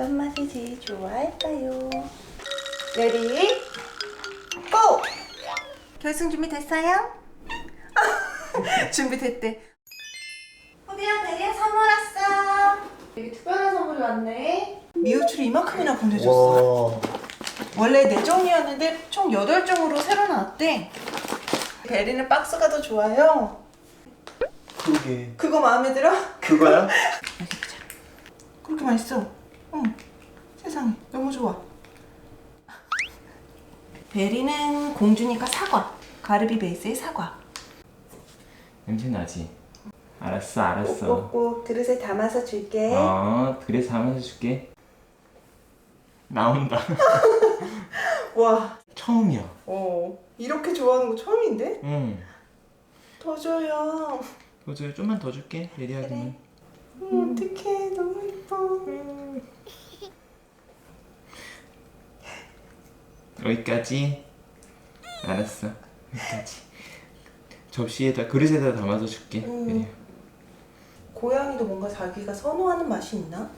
어떤 맛을 제일 좋아할까요? 레디 고! 결승 준비됐어요? 준비됐대. 호비야 베리야 선물 왔어. 되게 특별한 선물이 왔네. 미우추를 이만큼이나 보내줬어. 와. 원래 4종이었는데 총 8종으로 새로 나왔대. 베리는 박스가 더 좋아요. 그게 그거 마음에 들어? 그거야? 그렇게 맛있어. 응. 세상에 너무 좋아. 베리는 공주니까 사과. 가르비 베이스의 사과. 냄새 나지? 알았어 알았어 꼭꼭꼭 그릇에 담아서 줄게. 어 그래 담아서 줄게 나온다 와. 처음이야 어. 이렇게 좋아하는 거 처음인데? 응 더 줘요. 도저히 좀만 더 줄게 예리하게만 음, 어떡해. 너무 예뻐. 여기까지 알았어 여기까지 접시에다 그릇에다 담아서 줄게 음. 고양이도 뭔가 자기가 선호하는 맛이 있나?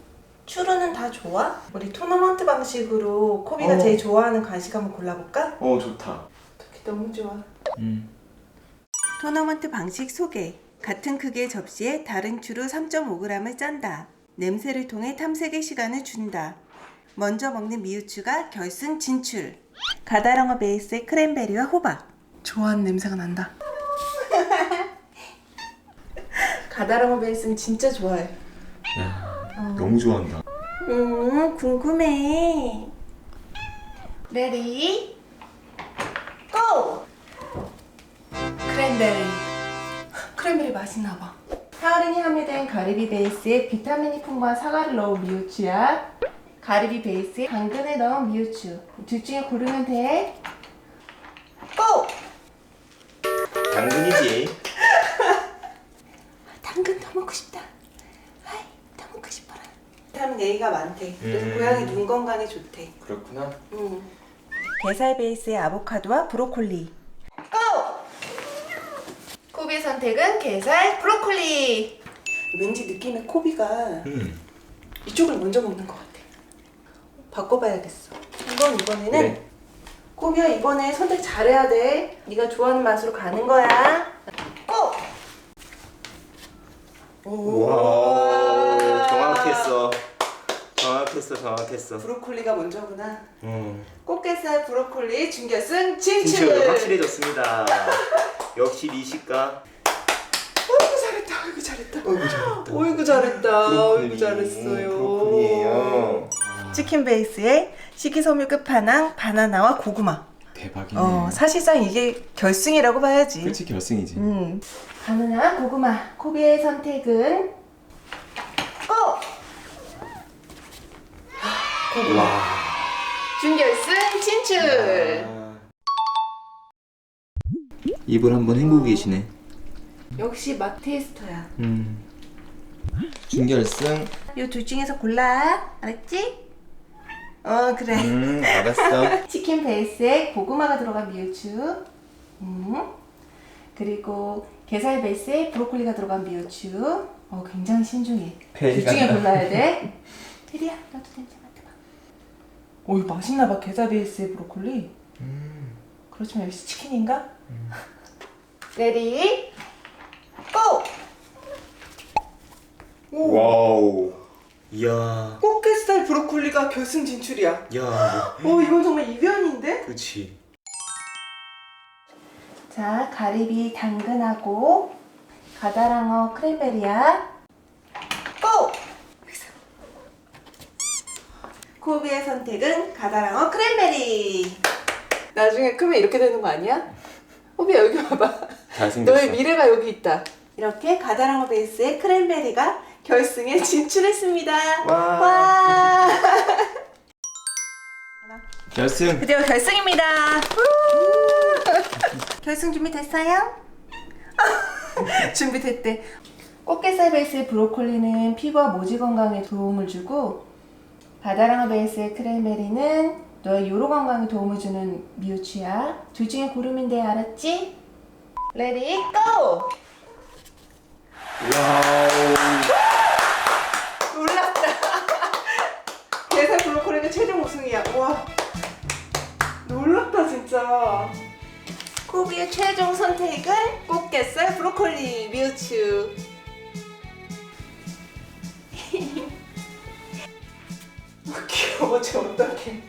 추루는 다 좋아? 우리 토너먼트 방식으로 코비가 어. 제일 좋아하는 간식 한번 골라볼까? 어 좋다. 어떻게 너무 좋아. 응 토너먼트 방식 소개. 같은 크기의 접시에 다른 추루 3.5g을 짠다. 냄새를 통해 탐색의 시간을 준다. 먼저 먹는 미우추가 결승 진출. 가다랑어 베이스의 크랜베리와 호박. 좋아하는 냄새가 난다. 가다랑어 베이스는 진짜 좋아해. 너무 좋아한다. 음, 궁금해. 레디, 고! 크랜베리. 크랜베리 맛있나 봐. 타우린이 함유된 가리비 베이스에 비타민이 풍부한 사과를 넣은 미우추야. 가리비 베이스에 당근을 넣은 미우추. 둘 중에 고르면 돼. 고! 당근이지. 당근 더 먹고 싶다. 아이, 더 먹고 싶어라. 비타민 A가 많대. 그래서 음. 고양이 눈 건강에 좋대. 그렇구나. 음. 게살 베이스의 아보카도와 브로콜리. 고! 코비의 선택은 게살 브로콜리. 왠지 느낌에 코비가 음. 이쪽을 먼저 먹는 것 같아. 바꿔봐야겠어. 이번 이번에는 그래. 코비야 이번에 선택 잘해야 돼. 네가 좋아하는 맛으로 가는 거야. 고! 와. 정확했어. 정확했어. 정확했어. 브로콜리가 먼저구나. 음. 꽃게살 브로콜리 준결승 진출. 진짜 확실해졌습니다. 역시 미식가. 어이구 잘했다. 어이구 잘했다. 어이구 잘했다. 어이구 잘했다. 브로콜리. 어이구 잘했어요. 브로콜리예요. 치킨 베이스에 식이섬유 끝판왕 바나나와 고구마. 대박이네 어 사실상 이게 결승이라고 봐야지. 그치 결승이지 음. 바나나 고구마 코비의 선택은 고! 고구마 와. 준결승 진출. 아. 입을 한번 헹구고 계시네 역시 마테스터야. 음 준결승 이둘 중에서 골라. 알았지? 어 그래. 음 알았어 치킨 베이스에 고구마가 들어간 미우추. 음. 그리고 게살 베이스에 브로콜리가 들어간 미우추. 어, 굉장히 신중해. 둘 페리가 중에 나. 골라야 돼. 테리야, 너도 냄새 맡아봐. 오, 이거 맛있나 봐. 게살 베이스의 브로콜리. 그렇지만 역시 치킨인가? 레디, 고! 오, 와우. 이야. 꽃게살 브로콜리가 결승 진출이야. 야. 오, 이건 정말 이변인데? 그렇지. 자, 가리비 당근하고 가다랑어 크랜베리야. 고! 코비의 선택은 가다랑어 크랜베리. 나중에 크면 이렇게 되는 거 아니야? 호비야 여기 봐봐. 잘생겼어. 너의 미래가 여기 있다. 이렇게 가다랑어 베이스의 크랜베리가 결승에 진출했습니다. 와. 와. 결승 드디어 결승입니다. 결승 준비됐어요? 준비됐대. 꽃게살 베이스의 브로콜리는 피부와 모지 건강에 도움을 주고 바다랑어 베이스의 크랜베리는 너의 요로 건강에 도움을 주는 미우치야. 둘 중에 고르면 돼, 알았지? 레디 고! 와우. 진짜. 코비의 최종 선택은 꽃게살 브로콜리 미우츠. 귀여워 쟤 어떡해.